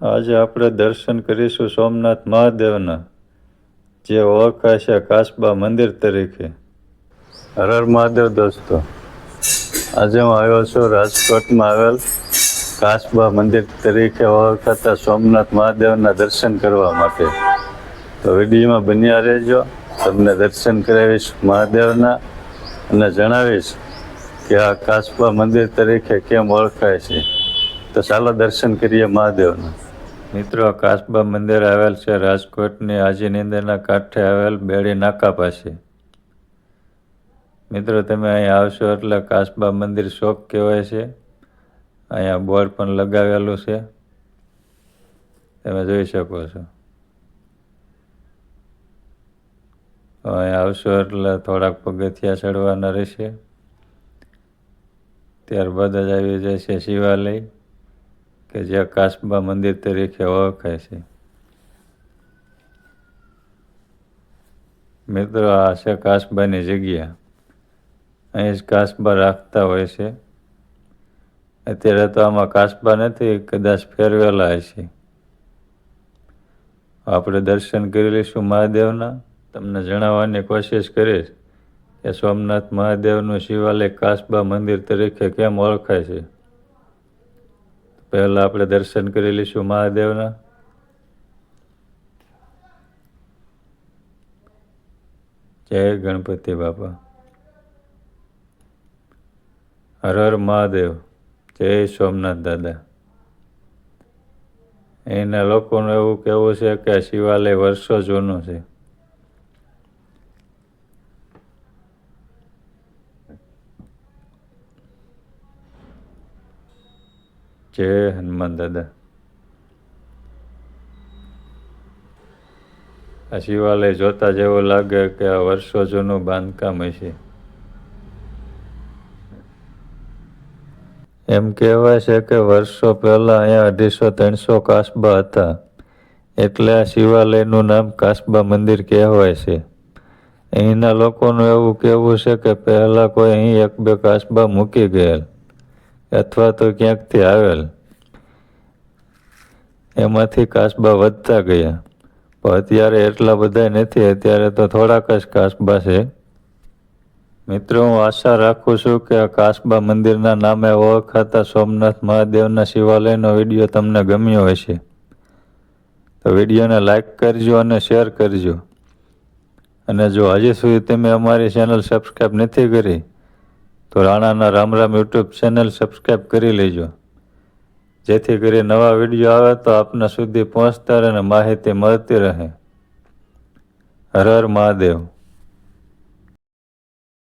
આજે આપણે દર્શન કરીશું સોમનાથ મહાદેવના, જે ઓળખાય છે કાસબા મંદિર તરીકે. હર હર મહાદેવ દોસ્તો, આજે હું આવ્યો છું રાજકોટમાં આવેલ કાસબા મંદિર તરીકે ઓળખાતા સોમનાથ મહાદેવના દર્શન કરવા માટે. તો વિડીયોમાં બન્યા રહેજો, તમને દર્શન કરાવીશ મહાદેવના અને જણાવીશ કે આ કાસબા મંદિર તરીકે કેમ ઓળખાય છે. તો ચાલો દર્શન કરીએ મહાદેવના. મિત્રો, કાસબા મંદિર આવેલ છે. રાજકોટની આજીનીંદરના કાંઠે આવેલ બેડી નાકા પાસે. મિત્રો, તમે અહીં આવશો એટલે કાસબા મંદિર શોખ કહેવાય છે. અહીંયા બોર્ડ પણ લગાવેલું છે. તમે જોઈ શકો છો. અહીં આવશો એટલે થોડાક પગથિયા ચડવાના રહેશે. ત્યારબાદ જ આવી જશે શિવાલય. કે જે કાસબા મંદિર તરીકે ઓળખાય છે. મિત્રો, આ છે કાસબાની જગ્યા. અહીં જ કાસબા રાખતા હોય છે. અત્યારે તો આમાં કાસબા નથી, કદાચ ફેરવેલા હશે આપણે દર્શન કરી લઈશું મહાદેવના. તમને જણાવવાની કોશિશ કરીશ કે સોમનાથ મહાદેવનું શિવાલય કાસબા મંદિર તરીકે કેમ ઓળખાય છે? પહેલા આપણે દર્શન કરી લઈશું મહાદેવના. જય ગણપતિ બાપા. હર હર મહાદેવ. જય સોમનાથ દાદા. એના લોકોનું એવું કહેવું છે કે આ શિવાલય વર્ષો જૂનું છે. જય હનુમાન દાદા. આ શિવાલય જોતા જેવું લાગે કે આ વર્ષો જૂનું બાંધકામ હશે. એમ કહેવાય છે કે વર્ષો પહેલા અહીંયા અઢીસો ત્રણસો કાસબા હતા. એટલે આ શિવાલયનું નામ કાસબા મંદિર કહેવાય છે. અહીંના લોકોનું એવું કહેવું છે કે પહેલા કોઈ અહીં એક બે કાસબા મૂકી ગયેલ. અથવા તો ક્યાંકથી આવેલ? એમાંથી કાસબા વધતા ગયા. પણ અત્યારે એટલા બધા નથી, અત્યારે તો થોડાક જ કાસબા છે. મિત્રો, હું આશા રાખું છું કે આ કાસબા મંદિરના નામે ઓળખાતા સોમનાથ મહાદેવના શિવાલયનો વીડિયો તમને ગમ્યો હશે. તો વિડીયોને લાઇક કરજો અને શેર કરજો. અને જો હજી સુધી તમે અમારી ચેનલ સબસ્ક્રાઈબ નથી કરી તો રાણાના Ram Ram YouTube channel subscribe કરી લેજો. જેથી કરી નવા વીડિયો આવે તો આપના સુધી પહોંચતા રહે અને માહિતી મળતી રહે. હર હર મહાદેવ.